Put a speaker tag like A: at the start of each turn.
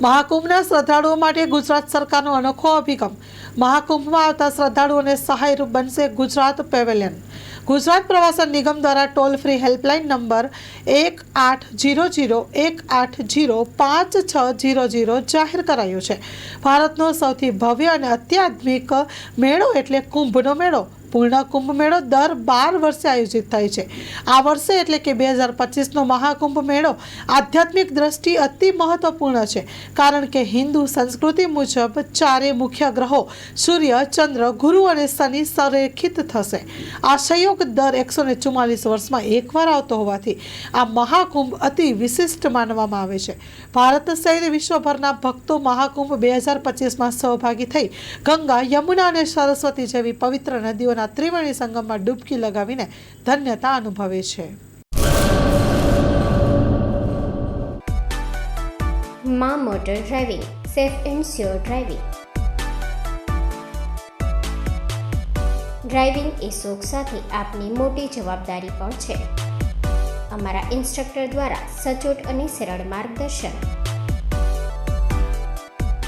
A: મહાકુંભના શ્રદ્ધાળુઓ માટે ગુજરાત સરકારનો અનોખો અભિગમ. મહાકુંભમાં આવતા શ્રદ્ધાળુઓને સહાયરૂપ બનશે ગુજરાત પેવેલિયન. ગુજરાત પ્રવાસન નિગમ દ્વારા ટોલ ફ્રી હેલ્પલાઇન નંબર એક આઠ જીરો જીરો એક આઠ જીરો પાંચ છ જીરો જીરો જાહેર કરાયો છે. ભારતનો સૌથી ભવ્ય અને અત્યાધુનિક મેળો એટલે કુંભનો મેળો. પૂર્ણ કુંભ મેળો દર બાર વર્ષે આયોજિત થાય છે. આ વર્ષે એટલે કે બે હજાર પચીસનો મહાકુંભ મેળો આધ્યાત્મિક દ્રષ્ટિ અતિ મહત્વપૂર્ણ છે. કારણ કે હિન્દુ સંસ્કૃતિ મુજબ ચારે મુખ્ય ગ્રહો સૂર્ય, ચંદ્ર, ગુરુ અને શનિ સંરેખિત થશે. આ સંયોગ દર એકસો ને ચુમ્માલીસ વર્ષમાં એકવાર આવતો હોવાથી આ મહાકુંભ અતિ વિશિષ્ટ માનવામાં આવે છે. ભારત સહિત વિશ્વભરના ભક્તો મહાકુંભ બે હજાર પચીસમાં સહભાગી થઈ ગંગા, યમુના અને સરસ્વતી જેવી પવિત્ર નદીઓના ત્રિવેણી સંગમમાં ડૂબકી લગાવીને ધન્યતા અનુભવે છે.
B: મા motor driving, safe and sure driving. Driving એ શોખ સાથે આપની મોટી જવાબદારી પણ છે. અમારા ઇન્સ્ટ્રક્ટર દ્વારા સચોટ અને સરળ માર્ગદર્શન.